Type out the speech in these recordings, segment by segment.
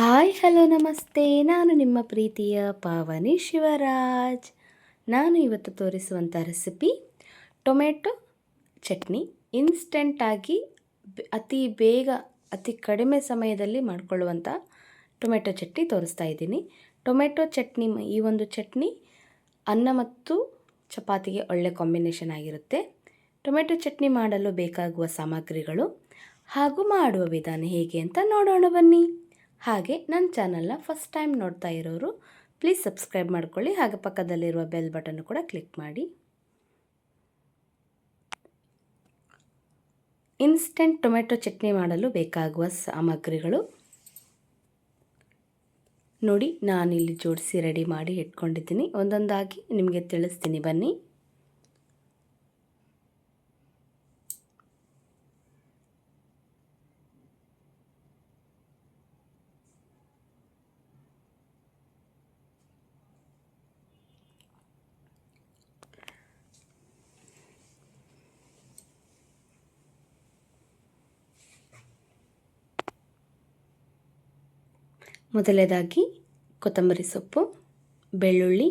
Hi, hello, ನಮಸ್ತೆ. ನಾನು ನಿಮ್ಮ ಪ್ರೀತಿಯ ಪಾವನಿ ಶಿವರಾಜ್. ನಾನು ಇವತ್ತು ತೋರಿಸುವಂಥ ರೆಸಿಪಿ, ಟೊಮೆಟೊ ಚಟ್ನಿ. ಇನ್ಸ್ಟೆಂಟಾಗಿ ಅತಿ ಬೇಗ, ಅತಿ ಕಡಿಮೆ ಸಮಯದಲ್ಲಿ ಮಾಡಿಕೊಳ್ಳುವಂಥ ಟೊಮೆಟೊ ಚಟ್ನಿ ತೋರಿಸ್ತಾ ಇದ್ದೀನಿ. ಟೊಮೆಟೊ ಚಟ್ನಿ ಈ ಒಂದು ಚಟ್ನಿ ಅನ್ನ ಮತ್ತು ಚಪಾತಿಗೆ ಒಳ್ಳೆ ಕಾಂಬಿನೇಷನ್ ಆಗಿರುತ್ತೆ. ಟೊಮೆಟೊ ಚಟ್ನಿ ಮಾಡಲು ಬೇಕಾಗುವ ಸಾಮಗ್ರಿಗಳು ಹಾಗೂ ಮಾಡುವ ವಿಧಾನ ಹೇಗೆ ಅಂತ ನೋಡೋಣ ಬನ್ನಿ. ಹಾಗೆ ನನ್ನ ಚಾನಲ್ನ ಫಸ್ಟ್ ಟೈಮ್ ನೋಡ್ತಾ ಇರೋರು, ಪ್ಲೀಸ್ ಸಬ್ಸ್ಕ್ರೈಬ್ ಮಾಡ್ಕೊಳ್ಳಿ. ಹಾಗೆ ಪಕ್ಕದಲ್ಲಿರುವ ಬೆಲ್ ಬಟನ್ ಕೂಡ ಕ್ಲಿಕ್ ಮಾಡಿ. ಇನ್ಸ್ಟೆಂಟ್ ಟೊಮೆಟೊ ಚಟ್ನಿ ಮಾಡಲು ಬೇಕಾಗುವ ಸಾಮಗ್ರಿಗಳು. ನೋಡಿ, ನಾನಿಲ್ಲಿ ಜೋಡಿಸಿ ರೆಡಿ ಮಾಡಿ ಇಟ್ಕೊಂಡಿದ್ದೀನಿ. ಒಂದೊಂದಾಗಿ ನಿಮಗೆ ತಿಳಿಸ್ತೀನಿ. ಬನ್ನಿ. ಮೊದಲನೇದಾಗಿ ಕೊತ್ತಂಬರಿ ಸೊಪ್ಪು, ಬೆಳ್ಳುಳ್ಳಿ,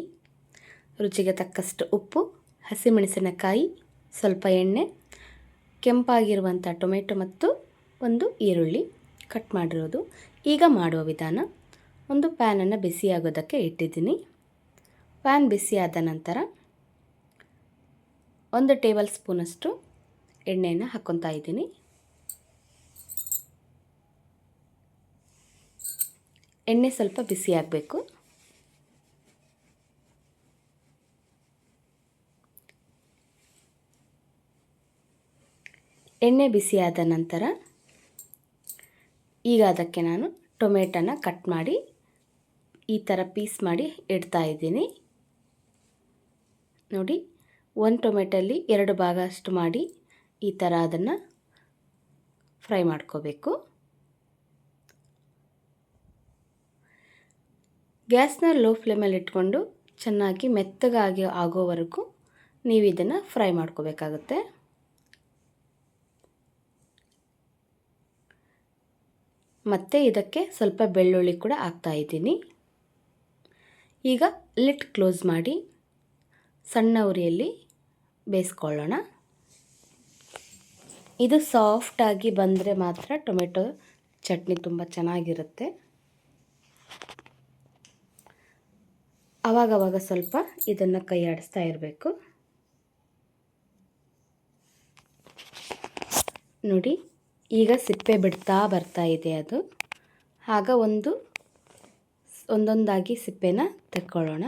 ರುಚಿಗೆ ತಕ್ಕಷ್ಟು ಉಪ್ಪು, ಹಸಿಮೆಣಸಿನಕಾಯಿ, ಸ್ವಲ್ಪ ಎಣ್ಣೆ, ಕೆಂಪಾಗಿರುವಂಥ ಟೊಮೆಟೊ ಮತ್ತು ಒಂದು ಈರುಳ್ಳಿ ಕಟ್ ಮಾಡಿರೋದು. ಈಗ ಮಾಡುವ ವಿಧಾನ, ಒಂದು ಪ್ಯಾನನ್ನು ಬಿಸಿಯಾಗೋದಕ್ಕೆ ಇಟ್ಟಿದ್ದೀನಿ. ಪ್ಯಾನ್ ಬಿಸಿಯಾದ ನಂತರ ಒಂದು ಟೇಬಲ್ ಸ್ಪೂನಷ್ಟು ಎಣ್ಣೆಯನ್ನು ಹಾಕ್ಕೊತಾ ಇದ್ದೀನಿ. ಎಣ್ಣೆ ಸ್ವಲ್ಪ ಬಿಸಿ ಆಗಬೇಕು. ಎಣ್ಣೆ ಬಿಸಿಯಾದ ನಂತರ ಈಗ ಅದಕ್ಕೆ ನಾನು ಟೊಮೆಟೊನ ಕಟ್ ಮಾಡಿ ಈ ಥರ ಪೀಸ್ ಮಾಡಿ ಇಡ್ತಾ ಇದ್ದೀನಿ. ನೋಡಿ, ಒಂದು ಟೊಮೆಟೊಲಿ ಎರಡು ಭಾಗ ಅಷ್ಟು ಮಾಡಿ ಈ ಥರ ಅದನ್ನು ಫ್ರೈ ಮಾಡ್ಕೋಬೇಕು. ಗ್ಯಾಸ್ನ ಲೋ ಫ್ಲೇಮಲ್ಲಿ ಇಟ್ಕೊಂಡು ಚೆನ್ನಾಗಿ ಮೆತ್ತಗಾಗಿ ಆಗೋವರೆಗೂ ನೀವು ಇದನ್ನು ಫ್ರೈ ಮಾಡ್ಕೋಬೇಕಾಗುತ್ತೆ. ಮತ್ತು ಇದಕ್ಕೆ ಸ್ವಲ್ಪ ಬೆಳ್ಳುಳ್ಳಿ ಕೂಡ ಹಾಕ್ತಾ ಇದ್ದೀನಿ. ಈಗ ಲಿಟ್ ಕ್ಲೋಸ್ ಮಾಡಿ ಸಣ್ಣ ಉರಿಯಲ್ಲಿ ಬೇಯಿಸ್ಕೊಳ್ಳೋಣ. ಇದು ಸಾಫ್ಟಾಗಿ ಬಂದರೆ ಮಾತ್ರ ಟೊಮೆಟೊ ಚಟ್ನಿ ತುಂಬ ಚೆನ್ನಾಗಿರುತ್ತೆ. ಅವಾಗವಾಗ ಸ್ವಲ್ಪ ಇದನ್ನು ಕೈ ಆಡಿಸ್ತಾ ಇರಬೇಕು. ನೋಡಿ, ಈಗ ಸಿಪ್ಪೆ ಬಿಡ್ತಾ ಬರ್ತಾ ಇದೆ ಅದು. ಆಗ ಒಂದು ಒಂದೊಂದಾಗಿ ಸಿಪ್ಪೆನ ತಕ್ಕೊಳ್ಳೋಣ.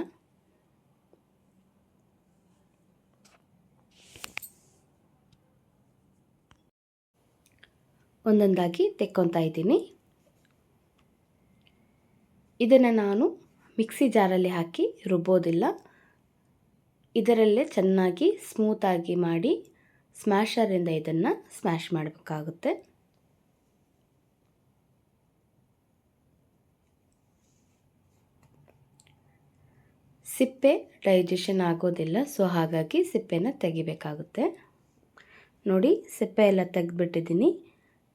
ಒಂದೊಂದಾಗಿ ತೆಕ್ಕೊತಾ ಇದ್ದೀನಿ. ಇದನ್ನು ನಾನು ಮಿಕ್ಸಿ ಜಾರಲ್ಲಿ ಹಾಕಿ ರುಬ್ಬೋದಿಲ್ಲ. ಇದರಲ್ಲೇ ಚೆನ್ನಾಗಿ ಸ್ಮೂತಾಗಿ ಮಾಡಿ ಸ್ಮ್ಯಾಷರಿಂದ ಇದನ್ನು ಸ್ಮ್ಯಾಶ್ ಮಾಡಬೇಕಾಗುತ್ತೆ. ಸಿಪ್ಪೆ ಡೈಜೆಷನ್ ಆಗೋದಿಲ್ಲ ಸೊ ಹಾಗಾಗಿ ಸಿಪ್ಪೆನ ತೆಗಿಬೇಕಾಗುತ್ತೆ. ನೋಡಿ, ಸಿಪ್ಪೆ ಎಲ್ಲ ತೆಗೆದ್ಬಿಟ್ಟಿದ್ದೀನಿ.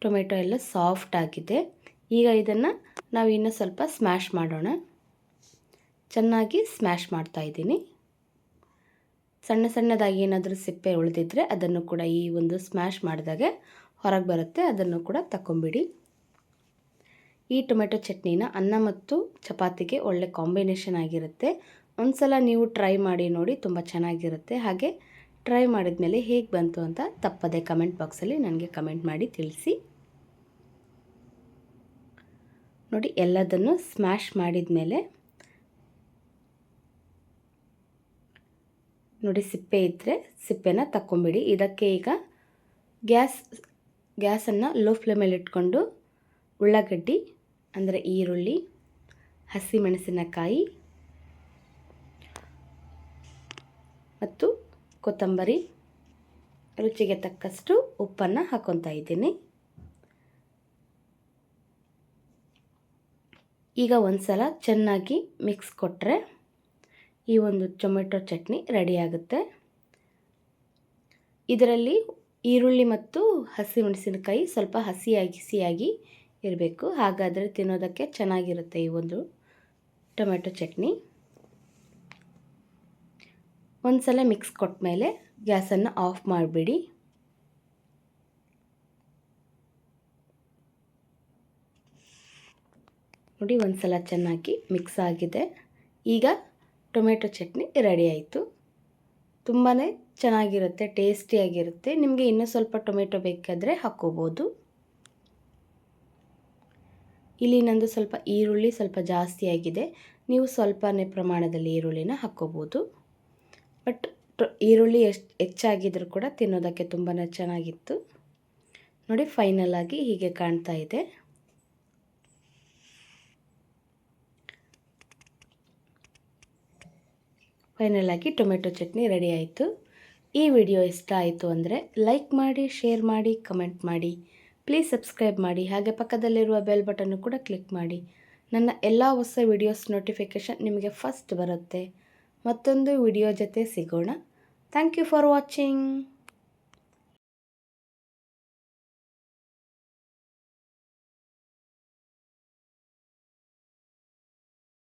ಟೊಮೆಟೊ ಎಲ್ಲ ಸಾಫ್ಟ್ ಆಗಿದೆ. ಈಗ ಇದನ್ನು ನಾವು ಇನ್ನೂ ಸ್ವಲ್ಪ ಸ್ಮ್ಯಾಶ್ ಮಾಡೋಣ. ಚೆನ್ನಾಗಿ ಸ್ಮ್ಯಾಶ್ ಮಾಡ್ತಾ ಇದ್ದೀನಿ. ಸಣ್ಣ ಸಣ್ಣದಾಗಿ ಏನಾದರೂ ಸಿಪ್ಪೆ ಉಳಿದಿದ್ರೆ ಅದನ್ನು ಕೂಡ ಈ ಒಂದು ಸ್ಮ್ಯಾಶ್ ಮಾಡಿದಾಗೆ ಹೊರಗೆ ಬರುತ್ತೆ, ಅದನ್ನು ಕೂಡ ತಗೊಂಬಿಡಿ ಈ ಟೊಮೆಟೊ ಚಟ್ನಿನ ಅನ್ನ ಮತ್ತು ಚಪಾತಿಗೆ ಒಳ್ಳೆ ಕಾಂಬಿನೇಷನ್ ಆಗಿರುತ್ತೆ. ಒಂದು ಸಲ ನೀವು ಟ್ರೈ ಮಾಡಿ ನೋಡಿ ತುಂಬ ಚೆನ್ನಾಗಿರುತ್ತೆ. ಹಾಗೆ ಟ್ರೈ ಮಾಡಿದ ಮೇಲೆ ಹೇಗೆ ಬಂತು ಅಂತ ತಪ್ಪದೆ ಕಮೆಂಟ್ ಬಾಕ್ಸಲ್ಲಿ ನನಗೆ ಕಮೆಂಟ್ ಮಾಡಿ ತಿಳಿಸಿ. ನೋಡಿ, ಎಲ್ಲದನ್ನು ಸ್ಮ್ಯಾಶ್ ಮಾಡಿದ ಮೇಲೆ ನೋಡಿ ಸಿಪ್ಪೆ ಇದ್ದರೆ ಸಿಪ್ಪೆನ ತಕ್ಕೊಂಬಿಡಿ. ಇದಕ್ಕೆ ಈಗ ಗ್ಯಾಸ್, ಗ್ಯಾಸನ್ನು ಲೋ ಫ್ಲೇಮಲ್ಲಿ ಇಟ್ಕೊಂಡು ಉಳ್ಳಾಗಡ್ಡಿ, ಅಂದರೆ ಈರುಳ್ಳಿ ಹಸಿಮೆಣಸಿನಕಾಯಿ ಮತ್ತು ಕೊತ್ತಂಬರಿ. ರುಚಿಗೆ ತಕ್ಕಷ್ಟು ಉಪ್ಪನ್ನು ಹಾಕ್ಕೊತಾ ಇದ್ದೀನಿ. ಈಗ ಒಂದು ಸಲ ಚೆನ್ನಾಗಿ ಮಿಕ್ಸ್ ಕೊಟ್ಟರೆ ಈ ಒಂದು ಟೊಮೆಟೊ ಚಟ್ನಿ ರೆಡಿಯಾಗುತ್ತೆ ಇದರಲ್ಲಿ ಈರುಳ್ಳಿ ಮತ್ತು ಹಸಿಮೆಣಸಿನಕಾಯಿ ಸ್ವಲ್ಪ ಹಸಿಯಾಗಿ ಸಿಯಾಗಿ ಇರಬೇಕು. ಹಾಗಾದರೆ ತಿನ್ನೋದಕ್ಕೆ ಚೆನ್ನಾಗಿರುತ್ತೆ ಈ ಒಂದು ಟೊಮೆಟೊ ಚಟ್ನಿ. ಒಂದು ಸಲ ಮಿಕ್ಸ್ ಕೊಟ್ಟ ಮೇಲೆ ಗ್ಯಾಸನ್ನು ಆಫ್ ಮಾಡಿಬಿಡಿ. ನೋಡಿ, ಒಂದು ಸಲ ಚೆನ್ನಾಗಿ ಮಿಕ್ಸ್ ಆಗಿದೆ. ಈಗ ಟೊಮೆಟೊ ಚಟ್ನಿ ರೆಡಿ ಆಯಿತು. ತುಂಬಾ ಚೆನ್ನಾಗಿರುತ್ತೆ, ಟೇಸ್ಟಿಯಾಗಿರುತ್ತೆ. ನಿಮಗೆ ಇನ್ನೂ ಸ್ವಲ್ಪ ಟೊಮೆಟೊ ಬೇಕಾದರೆ ಹಾಕ್ಕೋಬೋದು. ಇಲ್ಲಿ ನಂದು ಸ್ವಲ್ಪ ಈರುಳ್ಳಿ ಸ್ವಲ್ಪ ಜಾಸ್ತಿ ಆಗಿದೆ. ನೀವು ಸ್ವಲ್ಪನೇ ಪ್ರಮಾಣದಲ್ಲಿ ಈರುಳ್ಳಿನ ಹಾಕ್ಕೋಬೋದು. ಬಟ್ ಈರುಳ್ಳಿ ಎಷ್ಟು ಹೆಚ್ಚಾಗಿದ್ರೂ ಕೂಡ ತಿನ್ನೋದಕ್ಕೆ ತುಂಬಾ ಚೆನ್ನಾಗಿತ್ತು. ನೋಡಿ, ಫೈನಲ್ ಆಗಿ ಹೀಗೆ ಕಾಣ್ತಾ ಇದೆ. ಫೈನಲ್ ಆಗಿ ಟೊಮೆಟೊ ಚಟ್ನಿ ರೆಡಿ ಆಯಿತು. ಈ ವಿಡಿಯೋ ಇಷ್ಟ ಆಯಿತು ಅಂದರೆ ಲೈಕ್ ಮಾಡಿ ಶೇರ್ ಮಾಡಿ ಕಮೆಂಟ್ ಮಾಡಿ. ಪ್ಲೀಸ್ ಸಬ್ಸ್ಕ್ರೈಬ್ ಮಾಡಿ. ಹಾಗೆ ಪಕ್ಕದಲ್ಲಿರುವ ಬೆಲ್ ಬಟನ್ನು ಕೂಡ ಕ್ಲಿಕ್ ಮಾಡಿ. ನನ್ನ ಎಲ್ಲ ಹೊಸ ವಿಡಿಯೋಸ್ ನೋಟಿಫಿಕೇಷನ್ ನಿಮಗೆ ಫಸ್ಟ್ ಬರುತ್ತೆ. ಮತ್ತೊಂದು ವಿಡಿಯೋ ಜೊತೆ ಸಿಗೋಣ. Thank you for watching